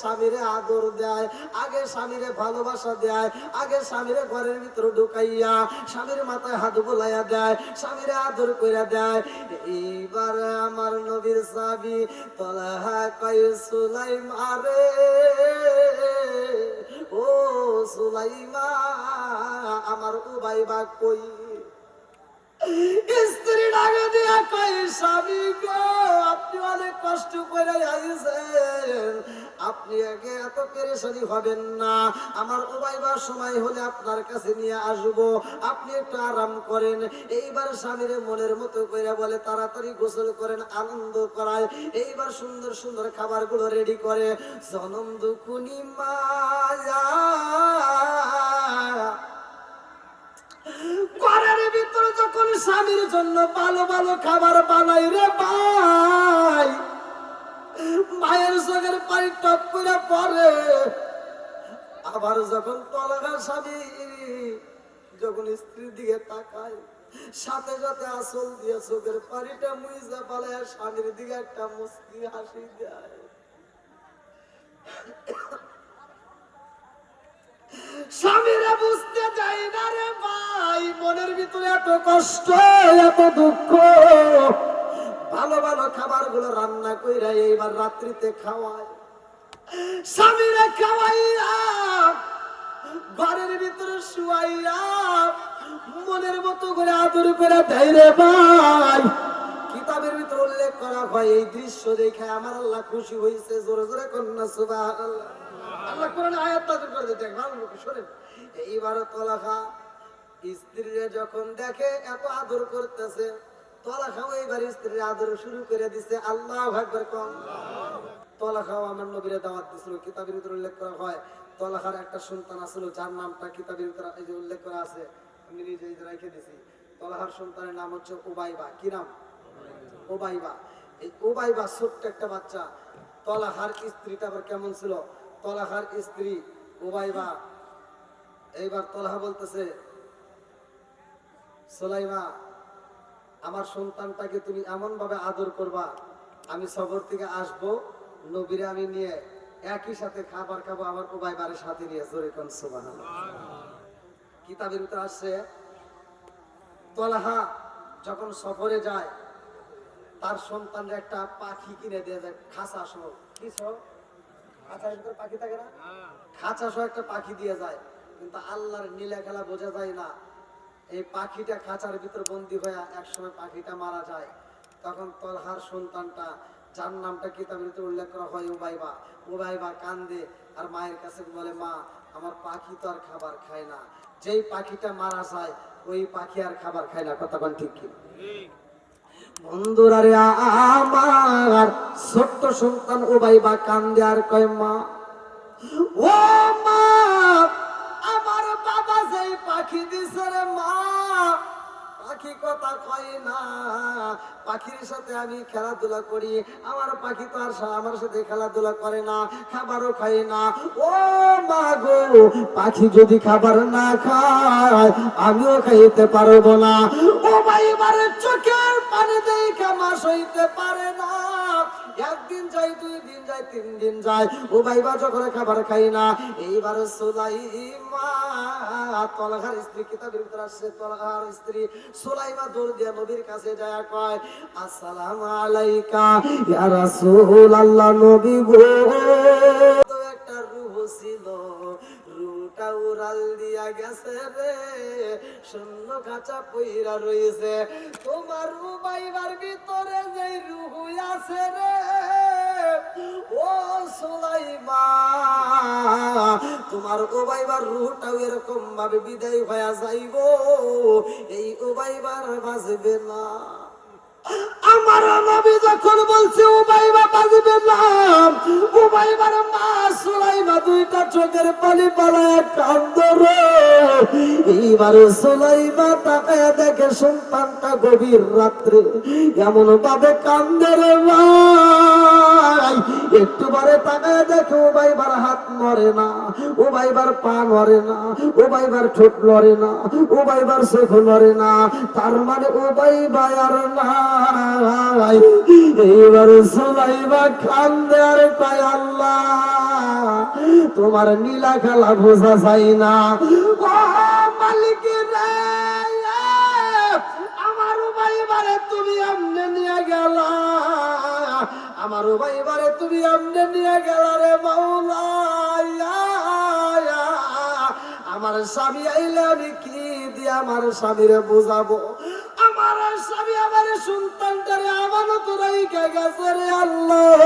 স্বামীরে আদর দেয়, আগে স্বামীরে ভালোবাসা দেয়, আগে স্বামীরে ঘরের ভিতরে ঢুকাইয়া স্বামীর মাথায় হাত বোলাইয়া দেয়, স্বামীরে আদর কইরা দেয়। এইবার আমার নবীর সাবি তলাহা কই সুলাইম আরে ও সুলাইমা, আমার উবাইবা কই? স্ত্রী ডাকে দিয়া কই স্বামী গো, আপনি অনেক কষ্ট করে আইছেন। আপনি আগে এত পেরেশানি হবেন না। আমার উবাইবার সময় হলে আপনার কাছে নিয়ে আসব। আপনি একটু আরাম করেন। এইবার স্বামীর মনের মতো করে বলে তাড়াতাড়ি গোসল করেন, আনন্দ করায়। এইবার সুন্দর সুন্দর খাবারগুলো রেডি করে। জনম দুকুনি মায়া। ঘরের ভিতরে যখন স্বামীর জন্য ভালো ভালো খাবার বানাই রে ভাই মায়ের চোখের পানি টপ করে পরে আবার যখন তলাঘা স্বামী যখন স্ত্রীর দিকে তাকায়, সাথে সাথে আসল দিয়ে চোখের পানিটা মুইজা পালায় স্বামীর দিকে একটা মুস্কি হাসি দেয়। স্বামীরা বুঝতে চাই না রে ভাই, মনের ভিতরে এত কষ্ট, এত দুঃখ। ভালো ভালো খাবারগুলো রান্না কইরা এইবার রাত্রিতে খাওয়ায়। স্বামীরা খাওয়াইয়া, ঘরের ভিতরে শুয়াইয়া, মনের মতো করে আদর করে দেয় রে ভাই। কিতাবের ভিতরে উল্লেখ করা হয়, এই দৃশ্য দেখে আমার আল্লাহ খুশি হয়েছে জোরে জোরে কন্যা সুবাহ আল্লাহ কোরআন আয়াত নাযিল করে ভালো শোনেন। এইবার তলাখা স্ত্রীরা যখন দেখে, এত আদর করতেছে আদর শুরু করে আল্লাহ কম। আমার দাওয়াত কিতাবের উল্লেখ করা হয়। তলাখার একটা সন্তান যার নামটা উল্লেখ করা আছে তলাহার সন্তানের নাম হচ্ছে ওবাইবা কি নাম? এই ছোট্ট একটা বাচ্চা। তলাহার স্ত্রীটা আবার কেমন ছিল? তলাহার স্ত্রী ওবাইবা এইবার তলাহা বলতেছে, সোলাইমা আমার সন্তানটাকে তুমি এমন ভাবে আদর করবা আমি সবর থেকে আসব নবীরে আমি নিয়ে একই সাথে খাবার খাব আমার ওবাইবারের সাথে নিয়ে জোরে কোন সুবহানাল্লাহ। কিতাবের ভিতরে আসছে তলাহা যখন সফরে যায় তার সন্তানরা একটা পাখি কিনে দিয়ে যায় খাঁচা সহ। কি সহ? খাঁচার ভিতরে পাখি থাকে না? খাঁচা সহ একটা পাখি দিয়ে যায় কিন্তু আল্লাহর নীলা খেলা বোঝা যায় না এই পাখিটা খাঁচার ভিতর বন্দি হয়ে একসময় পাখিটা মারা যায়। তখন তলহার সন্তানটা, যার নামটা কিতাবের উল্লেখ করা হয় উবাইবা। উবাইবা কান্দে আর মায়ের কাছে বলে, মা, আমার পাখি তো আর খাবার খায় না। যেই পাখিটা মারা যায়, ওই পাখি আর খাবার খায় না। কথা কোন ঠিক কি? বন্ধুরা রে, আমার ছোট্ট সন্তান উবাইবা কান্দে আর কয়, মা, ও মা পাখি দিছে মা। পাখি কথা কয় না। পাখির সাথে আমি খেলাধুলা করি। আমার পাখি তো আর আমার সাথে খেলাধুলা করে না, খাবারও খায় না। ও মা গো, পাখি যদি খাবার না খায়, আমিও খাইতে পারব না। ও ভাই চোখের পানি দেখে মাস হইতে পারে না। একদিন যাই, দুই দিন যাই, তিন দিন যাই। ও ভাইবা, যখন খাবার খাই না, এইবার সুলাইমা তলহার স্ত্রী, কিতাবের ভিতরে আসছে, তলহার স্ত্রী। সুলাইমা দৌড় দিয়া নবীর কাছে যায়, কয়, আসসালাম আলাইকা, ইয়া রাসূল আল্লাহ নবী গো। উড়াল দিয়া গেছে রে শূন্য কাঁচা পইরা রয়েছে তোমার রুবাইবার ভিতরে যে রুহু আছে রে, ও সুলাইমা তোমার ওবাইবার রুহটাও এরকম ভাবে বিদায় হয়ে যাইব, এই ওবাইবার বাজবে না। আমার নবী যখন বলছে উবাইবা বাজবে না উবাইবার মা সুলাইমা দুইটা চোখের পানি পালায় কান্দরে এইবার দেখে সন্তানটা গভীর রাত্রে এমন ভাবে কান্দরে ভাই। একটু বারে তাকায় দেখে উবাইবার হাত মরে না উবাইবার পা নড়ে না উবাইবার ঠোঁট লড়ে না উবাইবার চোখ লড়ে না। তার মানে উবাইবা আর নাই। এইবার সুলাইবা কান্দে, আর আল্লাহ, তোমার নীলা খেলা বোঝা যায় না। ও মালিক রে আমার তুমি আমনে নিয়ে গেলা। আমার ভাইবারে তুমি আমনে নিয়ে গেলা রে মাওলা আমার স্বামী আইলে আমি কি দিয়ে আমার স্বামীরে বোঝাবো? আমার স্বামী আমার সন্তানটারে আমানত রাইখা গেছে রে আল্লাহ।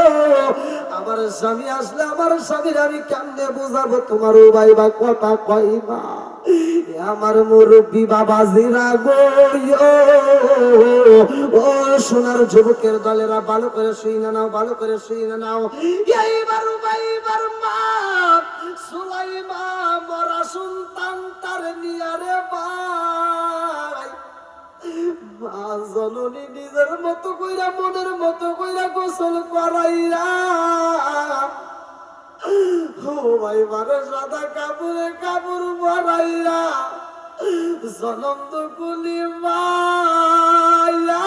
আমার স্বামী আসলে আমার স্বামীর আমি কেমনে বোঝাবো? তোমার ভাই বা কথা কইবা। এ আমার মুরব্বী বাবা জিরা গো ও সোনার যুবকের দলেরা ভালো করে শুই না নাও, ভালো করে শুই না নাও। এইবার ভাইবার মা সুলাইমা মরা সন্তান তার নিয়ারে ভাই। মা জননী নিজের মতো কইরা, মনের মতো কইরা গোসল করাইয়া ও ভাই মারে সাদা কাপড়ে কাপড় ভরাইয়া জনম কুলি মায়া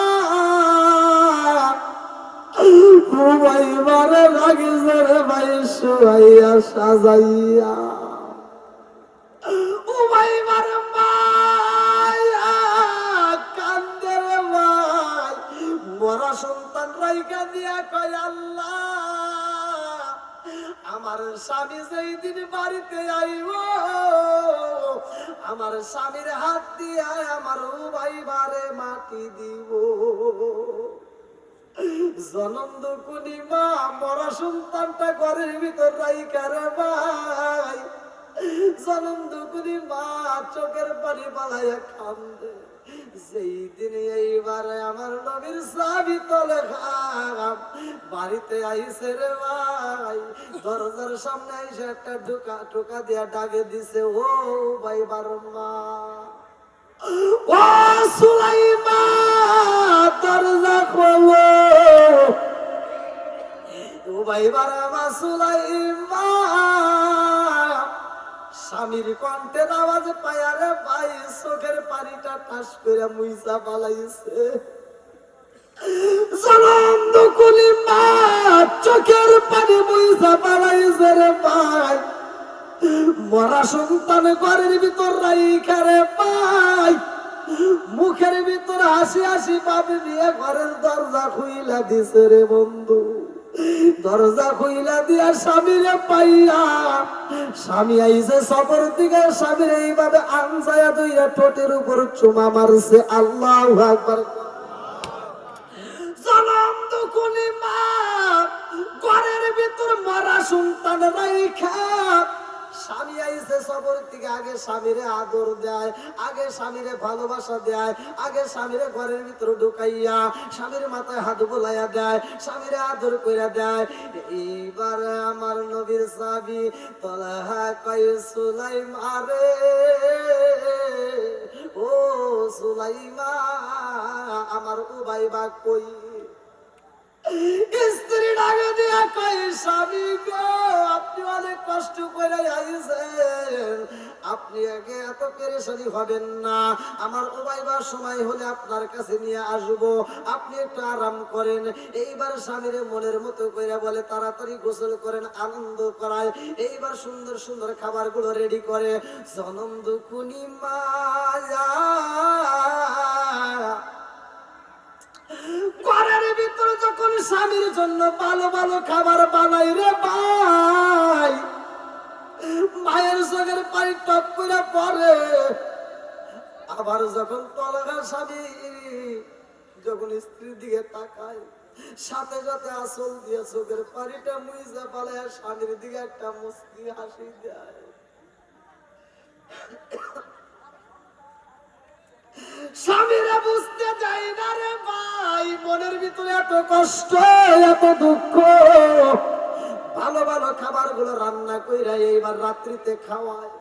ভাই সাজাইয়া। স্বামী যেই দিন বাড়িতে আইব, আমার স্বামীর হাত দিয়ে আমার ভাই বারে মাটি দিব। জনন্দ মা, মরা সন্তানটা ঘরের ভিতর রাইকা রে ভাই। জনন্দ মা, চোখের পানি পালাইয়া কান্দে। যেই দিন এইবারে আমার নবীর সাবি তলে বাড়িতে আইসে রে ভাই, দরজার সামনে আইসে একটা ঢোকা টোকা দিয়া ডাকে দিছে, ও ভাই বারম্মা ও সুলাইমা দরজা খোলো। ও ভাই বারম্মা সুলাইমা স্বামীর কণ্ঠের আওয়াজ পায়ারে ভাই, চোখের পানিটা টাস করে মুইসা পালাইছে কুলি চোখের পানি মুইসা পালাইছে রে ভাই। মরা সন্তান ঘরের ভিতর রাইখা রে মুখের ভিতর হাসি হাসি পাবে নিয়ে ঘরের দরজা খুইলা দিছে রে বন্ধু। দরজা খুইলা দিয়া স্বামীরে পাইয়া, স্বামী আইছে সফর দিকে, স্বামীর এইভাবে আনসায়া দইয়া ঠোঁটের উপর চুমা মারছে। আল্লাহ আকবার। দুকুনি মা, ঘরের ভিতর মরা সন্তান রাইখা স্বামী আইছে সবর থেকে, আগে স্বামীরে আদর দেয়, আগে স্বামীরে ভালোবাসা দেয়, আগে স্বামীরে ঘরের ভিতরে ঢুকাইয়া স্বামীর মাথায় হাত বোলাইয়া দেয়, স্বামীরে আদর কইরা দেয়। এইবার আমার নবীর সাবি তলাহা কয় সুলাইমা রে ও সুলাইমা, আমার উবাই বা কই? স্ত্রী ডাকে দিয়া কষ্ট করে আইছেন আপনি আগে এত পেরেশানি হবেন না। আমার সময় হলে আপনার কাছে নিয়ে আসব। আপনি একটু আরাম করেন। এইবার স্বামীর মনের মতো করে বলে তাড়াতাড়ি গোসল করেন, আনন্দ করায়। এইবার সুন্দর সুন্দর খাবারগুলো রেডি করে। জনন্দ কুনি মায়া ঘরের ভিতরে যখন স্বামীর জন্য ভালো ভালো খাবার বানাই রে ভাই মায়ের চোখের পানি টপ করে পরে। আবার যখন তলগা স্বামী যখন স্ত্রীর দিকে তাকায়, সাথে সাথে আসল দিয়ে চোখের পানিটা মুইজা পালায় স্বামীর দিকে একটা মুস্কি হাসি দেয়। স্বামীরা বুঝতে যাই না রে ভাই, মনের ভিতরে এত কষ্ট, এত দুঃখ। ভালো ভালো খাবারগুলো রান্না কইরা এইবার রাত্রিতে খাওয়ায়।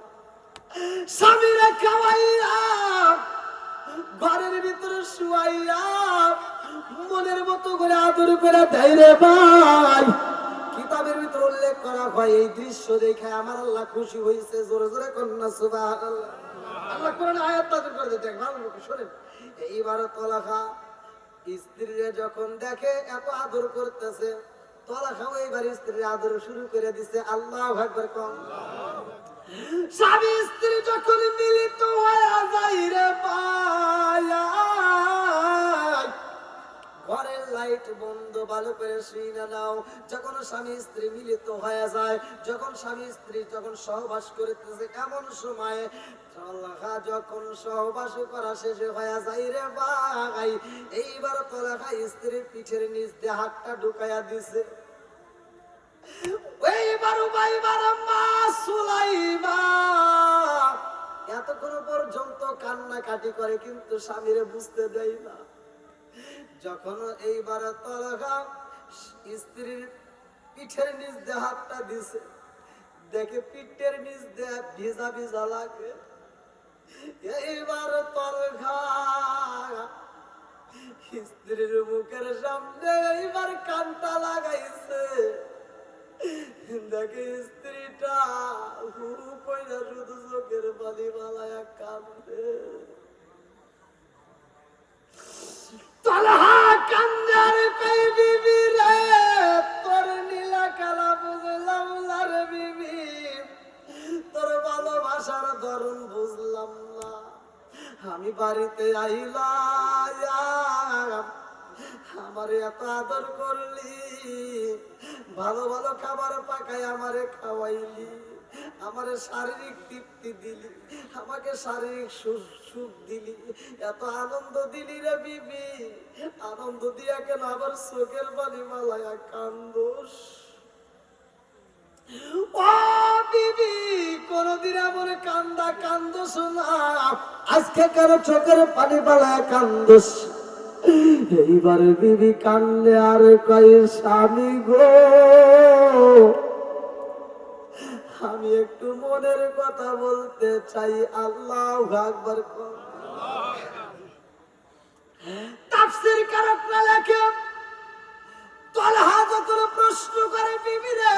স্বামীরা খাওয়াইয়া, ঘরের ভিতরে শুয়াইয়া, মনের মতো করে আদর করে দেয় রে ভাই। কিতাবের ভিতরে উল্লেখ করা হয়, এই দৃশ্য দেখে আমার আল্লাহ খুশি হয়েছে জোরে জোরে কন্যা সুবাহ আল্লাহ কোরআন আয়াত নাযিল করে দিতে ভালো শোনেন। এইবার তলাখা স্ত্রীরে যখন দেখে এত আদর করতেছে তলা সময় এবার স্ত্রীর আদর শুরু করে দিছে, আল্লাহ ভাগবার কম। স্বামী স্ত্রী যখন মিলিত হয়ে যায় রে পায়া লাইট বন্ধ ভালো করে শুয়ে নাও। যখন স্বামী স্ত্রী মিলিত হয়ে যায়, যখন স্বামী স্ত্রী যখন সহবাস করতেছে, এমন সময় যখন সহবাস করা শেষে হয়ে রে এইবার তলাখা স্ত্রীর পিঠের নিচ দিয়ে হাতটা ঢুকাইয়া দিছে। এতক্ষণ পর্যন্ত কান্নাকাটি করে, কিন্তু স্বামীরে বুঝতে দেয় না। যখন এইবার তলগা স্ত্রীর পিঠের নিচ দিয়ে হাতটা দিছে। দেখে পিঠের নিচ দিয়ে ভিজা ভিজা লাগে। এইবার তলঘা স্ত্রীর মুখের সামনে এইবার কানটা লাগাইছে। দেখে স্ত্রীটা হু কইরা শুধু চোখের বালি মালায়া কান্দে আমি বাড়িতে আইলাম। আমারে এত আদর করলি। ভালো ভালো খাবার পাকাই আমারে খাওয়াইলি। আমারে শারীরিক তৃপ্তি দিলি। আমাকে শারীরিক সু- সুখ দিলি। এত আনন্দ দিলি রে বিবি। আনন্দ দিয়া কেন আবার চোখের পানি মালায়া কান্দোস? কান্দা আজকে কারও চোখের পানি বিবি কান্দে আর কয় স্বামী গো। আমি একটু মনের কথা বলতে চাই, আল্লাহ আকবার কর। তাফসীর কারকরা লেখে, তলহা যখন প্রশ্ন করে বিবি রে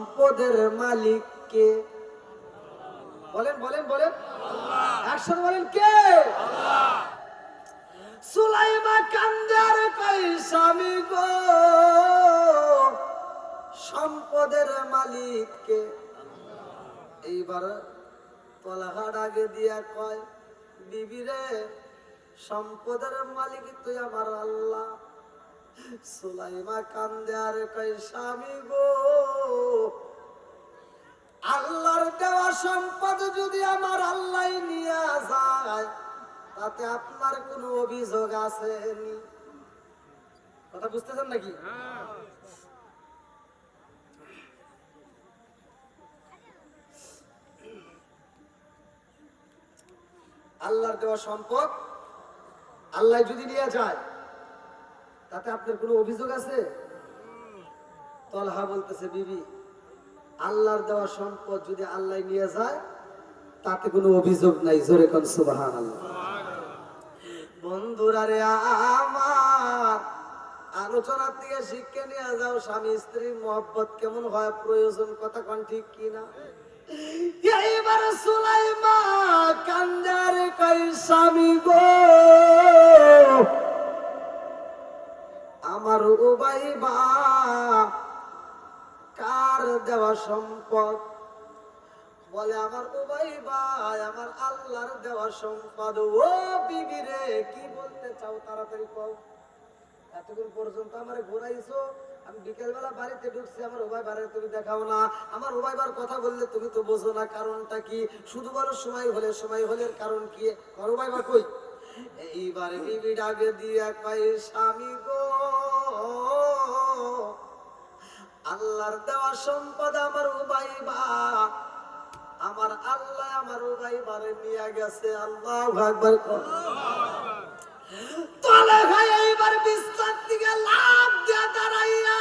সম্পদের মালিক কে বলেন বলেন বলেন। একসাথে বলেন কে? সুলাইমা কান্দার কই স্বামী গো, সম্পদের মালিককে। এইবার তলাঘাট আগে দিয়া কয়, বিবি রে, সম্পদের মালিক তুই আমার আল্লাহ। সুলাইমা কান্দে আর কয়, স্বামী গো আল্লাহর দেওয়া সম্পদ যদি আমার আল্লাহ নিয়ে যায়, তাতে আপনার কোনো অভিযোগ আছে? কথা বুঝতেছেন নাকি? আল্লাহর দেওয়া সম্পদ আল্লাহ যদি নিয়ে যায়, তাতে আপনার কোনো অভিযোগ আছে? তলহা বলতেছে, বিবি। আল্লাহর দেওয়া সম্পদ যদি আল্লাহ নিয়ে যায়, তাতে কোনো অভিযোগ নাই। জোরে কোন সুবাহান বন্ধুরা রে আমার আলোচনার দিকে শিক্ষা নিয়ে যাও। স্বামী স্ত্রীর মহব্বত কেমন হয়? প্রয়োজন কথা কোন ঠিক কিনা? এইবার সুলাইমা কান্দার কই স্বামী গো, আমার উবাই বা কার দেওয়া সম্পদ? বলে, আমার উবাই ভাই, আমার আল্লাহর দেওয়া সম্পদ। ও বিবি রে, কি বলতে চাও তাড়াতাড়ি কও। এতক্ষণ পর্যন্ত আমার ঘুরাইছো, আমি বিকেলবেলা বাড়িতে ঢুকছি, আমার উভয় বাড়ি তুমি দেখাও না। আমার উভয় বার কথা বললে তুমি তো বোঝো না কারণটা কি? শুধু বলো সময় হলে সময় হলে কারণ কি? আমার উভয় বা কই? এইবার বিবি ডাকে দিয়া কয়, স্বামী আল্লাহর দেওয়া সম্পদ আমার উবাই বা আমার আল্লাহ আমার উবাই বারে নিয়ে গেছে, আল্লাহ একবার তলে ভাই, এইবার বিস্তার দিকে লাভ দিয়া দাঁড়াইয়া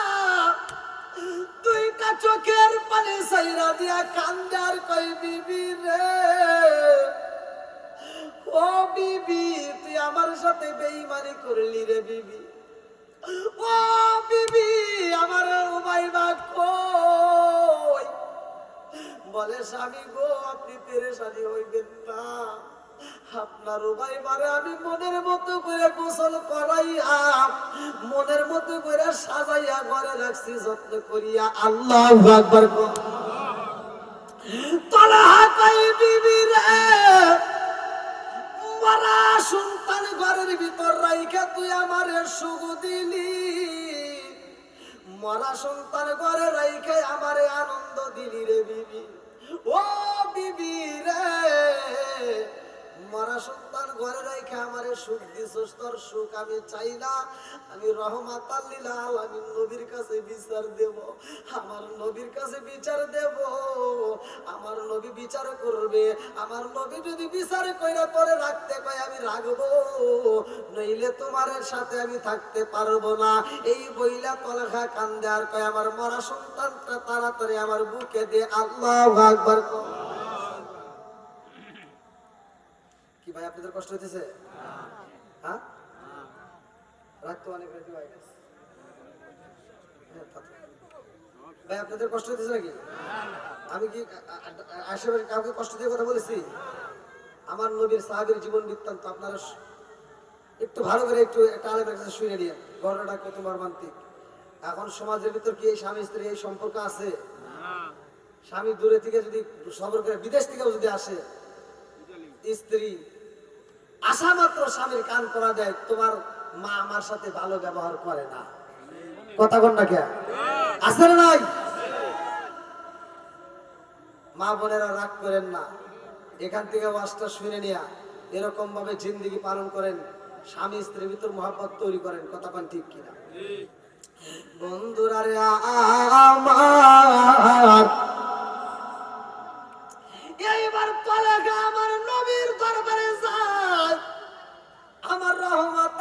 চোখের পানি সাইরা দিয়া কান্দার কই বিবি রে, ও বিবি, তুই আমার সাথে বেইমানি করলি রে বিবি। ও বিবি, আমার উমাই বা কই? বলে, স্বামী গো, আপনি পেরেশানি হইবেন না। আপনার উমাই মারে আমি মনের মতো করে গোসল করাইয়া, মনের মতো করে সাজাইয়া ঘরে রাখছি, যত্ন করিয়া আল্লাহ আকবার কর। তলাহা কই বিবি রে মরা সন্তান ঘরের ভিতর রাইখা তুই আমার সুখ দিলি। মরা সন্তান ঘরে রাইখে আমারে আনন্দ দিলি রে বিবি। ও বিবি রে মরা সন্তান ঘরে রাইখে আমারে সুখ দিছস, তোর সুখ আমি চাই না। আমি রহমাত আল্লিলা আমি নবীর কাছে বিচার দেব, আমার নবীর কাছে বিচার দেব। আমার নবী বিচার করবে, আমার নবী যদি বিচার কইরা পরে রাখতে কয়, আমি রাখব। নইলে তোমার সাথে আমি থাকতে পারব না। এই বইলা তলখা কান্দে আর কয়, আমার মরা সন্তানটা তাড়াতাড়ি আমার বুকে দে, আল্লাহ আকবার কর। কি ভাই, আপনাদের কষ্ট হইতেছে? হ্যাঁ? হয়ে। ভাই, আপনাদের কষ্ট হইতেছে নাকি? আমি কি আশেপাশে কাউকে কষ্ট দিয়ে কথা বলেছি? আমার নবীর সাহাবের জীবন বৃত্তান্ত আপনারা একটু ভালো করে একটু একটা আলেমের কাছে শুনে নিয়ে ঘটনাটা কত মর্মান্তিক। এখন সমাজের ভিতর কি এই স্বামী স্ত্রী এই সম্পর্ক আছে? স্বামী দূরে থেকে যদি সবর করে, বিদেশ থেকেও যদি আসে, স্ত্রী আসা মাত্র স্বামীর কান করা দেয় তোমার মা আমার সাথে ভালো ব্যবহার করে না। কথা কন না কে আছে না নাই? মা বোনেরা রাগ করেন না। এখান থেকে ওয়াজটা শুনে নিয়া এরকম ভাবে জিন্দিগি পালন করেন স্বামী স্ত্রীর ভিতর মহাব্বত তৈরি করেন কথা পান ঠিক কিনা? বন্ধুরা রে আমার এইবার তলাকা আমার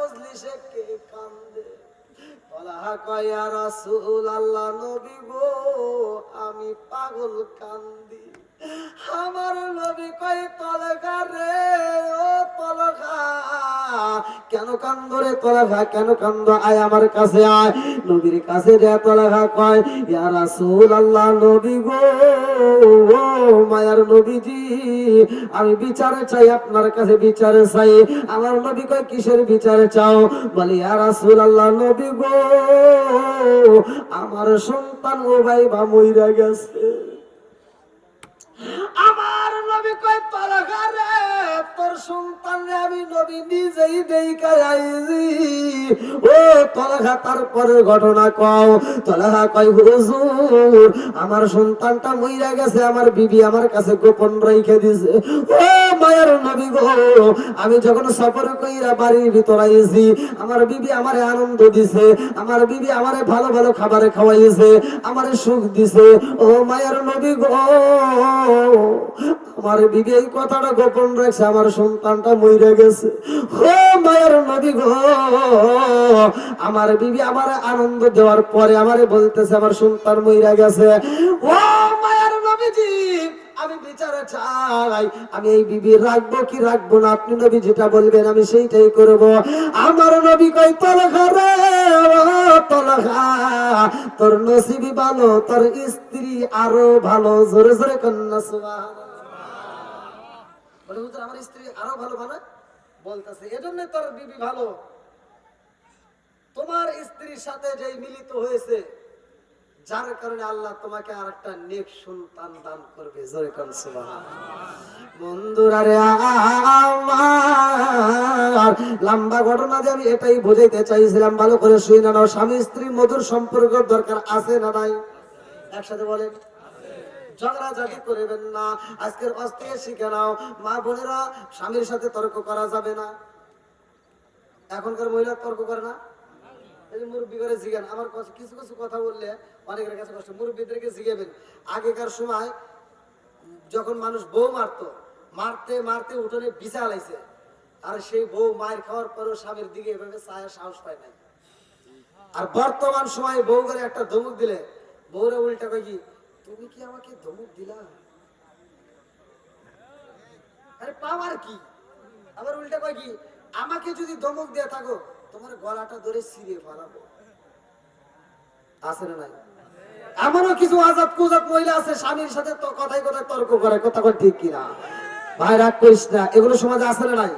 মজলিসে কে কান্দে? বলা আল্লাহ নবী গো আমি পাগল কান্দি। আমার নবী কই তলকা রে, ও তলকা কেন কান্দ রে তলকা কেন কান্দ? আয় আমার কাছে আয়। নবীর কাছে রে তলকা কয়, ইয়া রাসূল আল্লাহ নবী গো মায়ার নবীজি, আমি বিচার চাই, আপনার কাছে বিচার চাই। আমার নবী কয়, কিসের বিচার চাও? বলি, ইয়া রাসূল আল্লাহ নবী গো, আমার সন্তান ও ভাই বা মইরা গেছে। নবী নিজেই আইছি। ও তলকা তারপরে ঘটনা কও। তলকা কয়, হুজুর, আমার সন্তানটা মইরা গেছে, আমার বিবি আমার কাছে গোপন রেখে দিছে। ও মায়ের নবী গো, আমি যখন সফর কইরা বাড়ির ভিতর আইছি, আমার বিবি আমারে আনন্দ দিছে, আমার বিবি আমারে ভালো ভালো খাবারে খাওয়াইছে, আমারে সুখ দিছে। ও মায়ের নবী গো আমার বিবি এই কথাটা গোপন রাখছে, আমার সন্তানটা মরে গেছে। ও মায়ের নবী গো, আমার বিবি আমার আনন্দ দেওয়ার পরে আমারে বলতেছে, আমার সন্তান মরে গেছে। ও মায়ের নবীজি, আমি বিচারে চাই, আমি এই বিবি রাখব কি রাখব না, আপনি নবী যেটা বলবেন, আমি সেইটাই করব। আমার নবী কই তলখা তোর নসিবি ভালো, তোর স্ত্রী আরও ভালো। জোরে জোরে কন্যা বলে, হুজুর, আমার স্ত্রী আরও ভালো মানে বলতেছে এজন্য তোর বিবি ভালো। তোমার স্ত্রীর সাথে যে মিলিত হয়েছে, যার কারণে আল্লাহ তোমাকে আর একটা নেক সন্তান দান করবে। জোরে কোন বন্ধুরা আমার লম্বা ঘটনা যে আমি এটাই বোঝাইতে চাইছিলাম, ভালো করে শুই না স্বামী স্ত্রী মধুর সম্পর্ক দরকার আছে না নাই? একসাথে বলেন। ঝগড়া ঝাঁটি করবেন না। আজকের কাছ থেকে শিখে নাও। মা বোনেরা, স্বামীর সাথে তর্ক করা যাবে না। এখনকার মহিলা তর্ক করে না? মুরব্বী করে আমার কিছু কিছু কথা বললে অনেকের কাছে আগেকার সময় যখন মানুষ বউ মারতো, মারতে মারতে উঠোনে আর সেই বউ মায়ের খাওয়ার পরেও স্বামীর দিকে এভাবে সাহস পায় আর বর্তমান সময়ে বউ করে একটা ধমক দিলে, বউরা উল্টা কয় কি তুমি কি আমাকে ধমক দিলা? আরে পাওয়ার কি? আবার উল্টা কয় কি, আমাকে যদি ধমক দিয়ে থাকো, তোমার গলাটা ধরে ছিঁড়ে ফেলাবো। আছে না নাই? এমনও কিছু আজাদ কুজাত মহিলা আছে, স্বামীর সাথে তো কথাই কথায় তর্ক করে, কথা ঠিক কিনা? ভাই, রাগ করিস না, এগুলো সমাজে আছে না নাই?